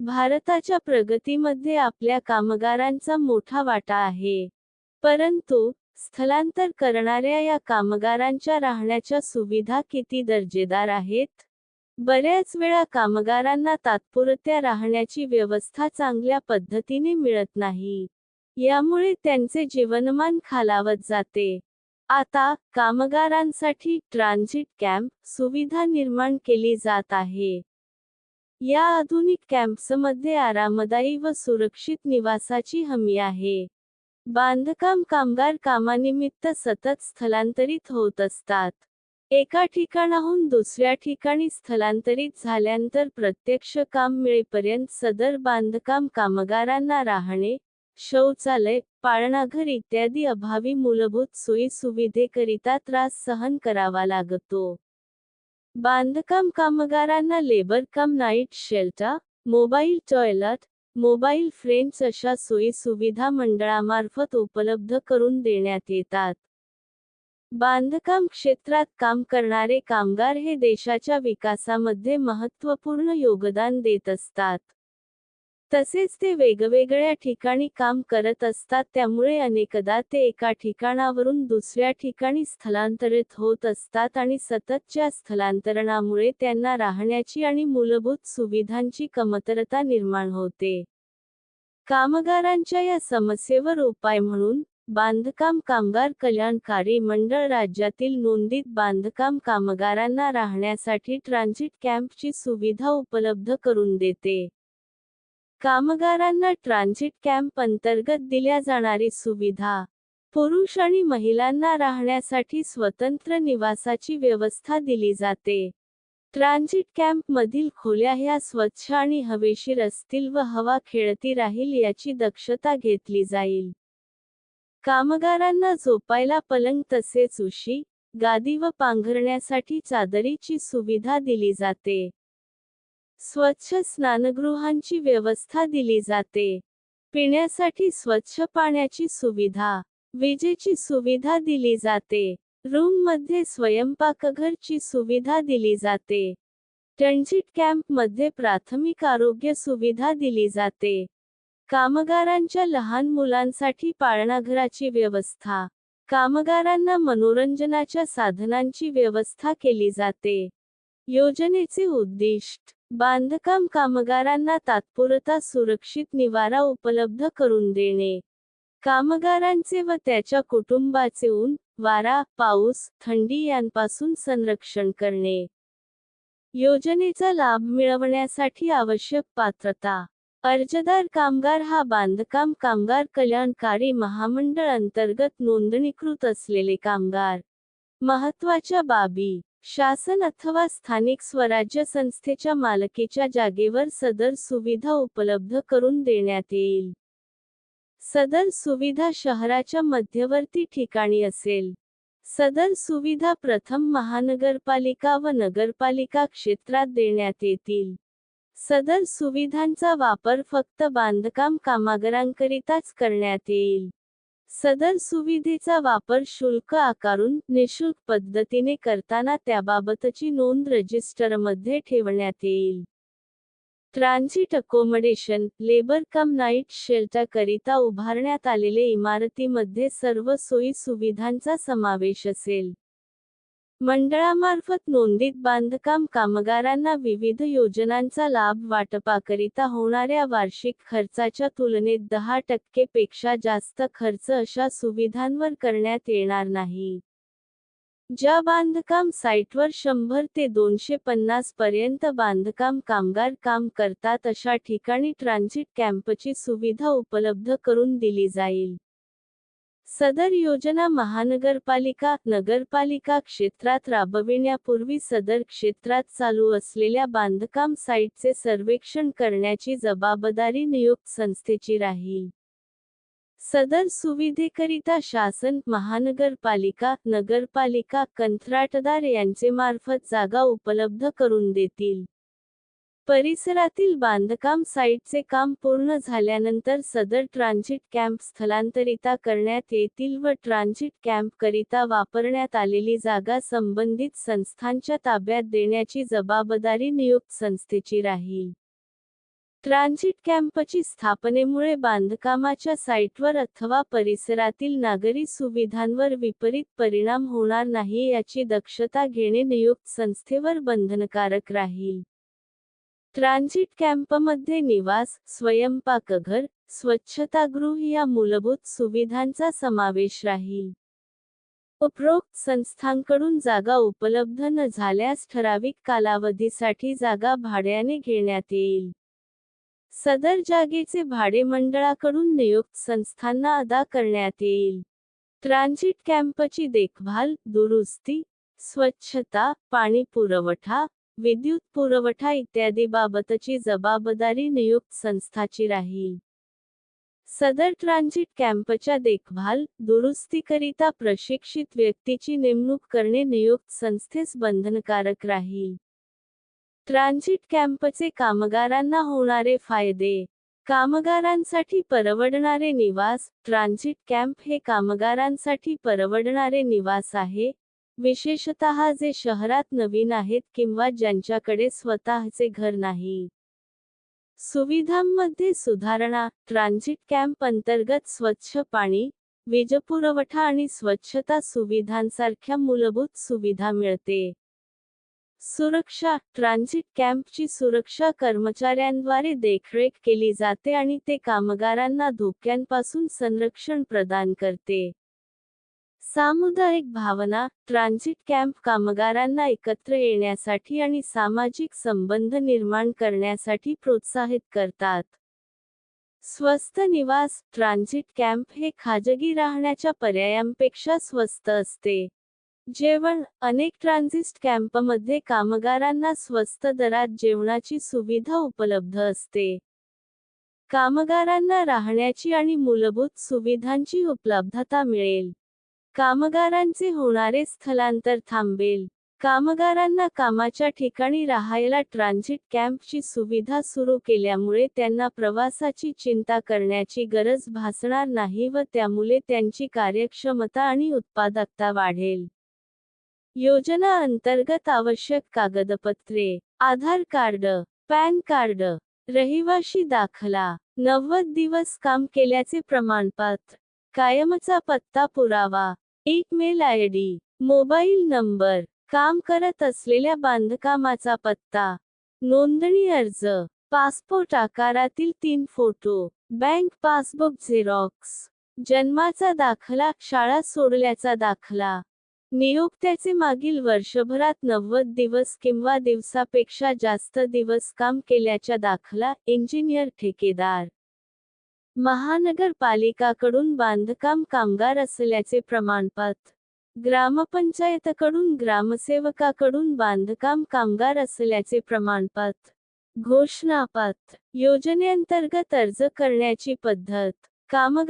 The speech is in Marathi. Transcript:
भारताच्या प्रगतीमध्ये आपल्या कामगारांचा मोठा वाटा आहे. परंतु स्थलांतर करणाऱ्या या कामगारांच्या राहण्याच्या सुविधा किती दर्जेदार आहेत? बऱ्याच वेळा कामगारांना तात्पुरत्या राहण्याची व्यवस्था चांगल्या पद्धतीने मिळत नाही. यामुळे त्यांचे जीवनमान खालावत जाते. आता कामगारांसाठी ट्रान्झिट कॅम्प सुविधा निर्माण केली जात आहे. या आधुनिक कॅम्प्समध्ये आरामदायी व सुरक्षित निवासाची हमी आहे. बांधकाम कामगार कामानिमित्त सतत स्थलांतरित होत असतात. एका ठिकाणाहून दुसऱ्या ठिकाणी स्थलांतरित झाल्यानंतर प्रत्यक्ष काम मिळेपर्यंत सदर बांधकाम कामगारांना राहणे शौचालय पाळणाघर इत्यादी अभावी मूलभूत सोयी सुविधेकरिता त्रास सहन करावा लागतो. बांधकाम कामगारांना labour cum night shelter mobile toilet mobile frames अशा सोयी सुविधा मंडळामार्फत उपलब्ध करून देण्यात येतात. बांधकाम क्षेत्रात काम करणारे कामगार हे देशाच्या विकासामध्ये महत्त्वपूर्ण योगदान देत असतात. तसेच ते वेगवेगळ्या ठिकाणी काम करत असतात त्यामुळे अनेकदा ते एका ठिकाणावरून दुसऱ्या ठिकाणी स्थलांतरित होत असतात आणि सततच्या स्थलांतरणामुळे त्यांना राहण्याची आणि मूलभूत सुविधांची कमतरता निर्माण होते. कामगारांच्या या समस्येवर उपाय म्हणून बांधकाम कामगार कल्याणकारी मंडळ राज्यातील नोंदीत बांधकाम कामगारांना राहण्यासाठी ट्रान्झिट कॅम्पची सुविधा उपलब्ध करून देते. कामगारांना ट्रान्झिट कॅम्प अंतर्गत दिल्या जाणारी सुविधा. पुरुष आणि महिलांना राहण्यासाठी स्वतंत्र निवासाची व्यवस्था दिली जाते. ट्रान्झिट कॅम्प मधील खोल्या ह्या स्वच्छ आणि हवेशीर असतील व हवा खेळती राहील याची दक्षता घेतली जाईल. कामगारांना झोपायला पलंग तसेच उशी गादी व पांघरण्यासाठी चादरीची सुविधा दिली जाते. स्वच्छ स्नानगृहांची व्यवस्था दिली जाते. पिण्यासाठी स्वच्छ पाण्याची सुविधा. विजेची सुविधा दिली जाते. रूममध्ये स्वयंपाकघरची सुविधा दिली जाते. टंचिट कॅम्पमध्ये प्राथमिक आरोग्य सुविधा दिली जाते. कामगारांच्या लहान मुलांसाठी पाळणाघराची व्यवस्था. कामगारांना मनोरंजनाच्या साधनांची व्यवस्था केली जाते. योजनेचे उद्दिष्ट. बांधकाम कामगारांना तात्पुरता सुरक्षित निवारा उपलब्ध करून देणे. कामगारांचे व त्याच्या कुटुंबाचे ऊन वारा पाऊस थंडी यांपासून संरक्षण करणे. योजनेचा लाभ मिळवण्यासाठी आवश्यक पात्रता. अर्जदार कामगार हा बांधकाम कामगार कल्याणकारी महामंडळ अंतर्गत नोंदणीकृत असलेले कामगार. महत्त्वाच्या बाबी. शासन अथवा स्थानिक स्वराज्य संस्थेच्या मालकीच्या जागेवर सदर सुविधा उपलब्ध करून देण्यात येईल. सदर सुविधा शहराच्या मध्यवर्ती ठिकाणी असेल. सदर सुविधा प्रथम महानगरपालिका व नगरपालिका क्षेत्रात देण्यात येतील. सदर सुविधांचा वापर फक्त बांधकाम कामगारांकरिताच करण्यात येईल. सदर सुविधेचा वापर शुल्क आकारून निशुल्क पद्धतीने करताना त्याबाबतची नोंद रजिस्टरमध्ये ठेवण्यात येईल. Transit accommodation labour cum night शेल्टरकरिता उभारण्यात आलेले इमारतीमध्ये सर्व सोयी सुविधांचा समावेश असेल. मंडळामार्फत नोंदीत बांधकाम कामगारांना विविध योजनांचा लाभ वाटपाकरिता होणाऱ्या वार्षिक खर्चाच्या तुलनेत दहा टक्के पेक्षा जास्त खर्च अशा सुविधांवर करण्यात येणार नाही. ज्या बांधकाम साईटवर शंभर ते दोनशे पन्नास पर्यंत बांधकाम कामगार काम करतात अशा ठिकाणी ट्रान्झिट कॅम्पची सुविधा उपलब्ध करून दिली जाईल. सदर योजना महानगरपालिका नगरपालिका क्षेत्रात राबविण्यापूर्वी सदर क्षेत्रात चालू असलेल्या बांधकाम साईटचे सर्वेक्षण करण्याची जबाबदारी नियुक्त संस्थेची राहील. सदर सुविधेकरिता शासन महानगरपालिका नगरपालिका कंत्राटदार यांचे मार्फत जागा उपलब्ध करून देतील. परिसरातील बांधकाम साईटचे काम पूर्ण झाल्यानंतर सदर ट्रान्झिट कॅम्प स्थलांतरिता करण्यात येतील व ट्रान्झिट कॅम्पकरिता वापरण्यात आलेली जागा संबंधित संस्थांच्या ताब्यात देण्याची जबाबदारी नियुक्त संस्थेची राहील. ट्रान्झिट कॅम्पची स्थापनेमुळे बांधकामाच्या साइटवर अथवा परिसरातील नागरी सुविधांवर विपरीत परिणाम होणार नाही याची दक्षता घेणे नियुक्त संस्थेवर बंधनकारक राहील. ट्रान्झिट कॅम्पमध्ये निवास स्वयंपाकघर स्वच्छतागृह या मूलभूत सुविधांचा समावेश राहील. उपरोक्त संस्थांकडून जागा उपलब्ध न झाल्यास ठराविक कालावधीसाठी जागा भाड्याने घेण्यात येईल. सदर जागेचे भाडे मंडळाकडून नियुक्त संस्थांना अदा करण्यात येईल. ट्रान्झिट कॅम्पची देखभाल दुरुस्ती स्वच्छता पाणी पुरवठा विद्युत पुरवठा इत्यादी बाबतची जबाबदारी नियुक्त संस्थाची राहील. सदर ट्रान्झिट कॅम्पच्या देखभाल दुरुस्तीकरिता प्रशिक्षित व्यक्तीची नेमणूक करणे नियुक्त संस्थेस बंधनकारक राहील. ट्रान्झिट कॅम्पचे कामगारांना होणारे फायदे. कामगारांसाठी परवडणारे निवास ट्रान्झिट कॅम्प हे कामगारांसाठी परवडणारे निवास आहे विशेषतः जे शहरात नवीन आहेत किंवा ज्यांच्याकडे स्वतःचे घर नाही. सुविधांमध्ये सुधारणा ट्रान्झिट कॅम्प अंतर्गत स्वच्छ पाणी वीजपुरवठा आणि स्वच्छता सुविधांसारख्या मूलभूत सुविधा मिळते. सुरक्षा ट्रान्झिट कॅम्पची सुरक्षा कर्मचाऱ्यांद्वारे देखरेख केली जाते आणि ते कामगारांना धोक्यांपासून संरक्षण प्रदान करते. सामुदायिक भावना ट्रान्झिट कॅम्प कामगारांना एकत्र येण्यासाठी आणि सामाजिक संबंध निर्माण करण्यासाठी प्रोत्साहित करतात. स्वस्त निवास ट्रान्झिट कॅम्प हे खाजगी राहण्याच्या पर्यायांपेक्षा स्वस्त असते. जेवण अनेक ट्रान्झिस्ट कॅम्पमध्ये कामगारांना स्वस्त दरात जेवणाची सुविधा उपलब्ध असते. कामगारांना राहण्याची आणि मूलभूत सुविधांची उपलब्धता मिळेल. कामगारांचे होणारे स्थलांतर थांबेल. कामगारांना कामाच्या ठिकाणी राहायला ट्रान्झिट कॅम्पची सुविधा सुरू केल्यामुळे त्यांना प्रवासाची चिंता करण्याची गरज भासणार नाही व त्यामुळे त्यांची कार्यक्षमता आणि उत्पादकता वाढेल. योजना अंतर्गत आवश्यक कागदपत्रे आधार कार्ड पॅन कार्ड रहिवाशी दाखला नव्वद दिवस काम केल्याचे प्रमाणपत्र कायमचा पत्ता पुरावा एक mail I D mobile number काम करत असलेल्या बांधकामाचा पत्ता नोंदणी अर्ज पासपोर्ट आकारातील तीन फोटो बँक पासबुक झेरॉक्स जन्माचा दाखला शाळा सोडल्याचा दाखला नियोक्त्याचे मागील वर्षभरात नव्वद दिवस किंवा दिवसापेक्षा जास्त दिवस काम केल्याच्या दाखला इंजिनियर ठेकेदार. महानगरपालिकाकडून बांधकाम कामगार असल्याचे प्रमाणपत्र ग्रामपंचायतकडून ग्रामसेवकाकडून बांधकाम कामगार असल्याचे प्रमाणपत्र घोषणापत्र योजनेअंतर्गत अर्ज करण्याची पद्धत कामगार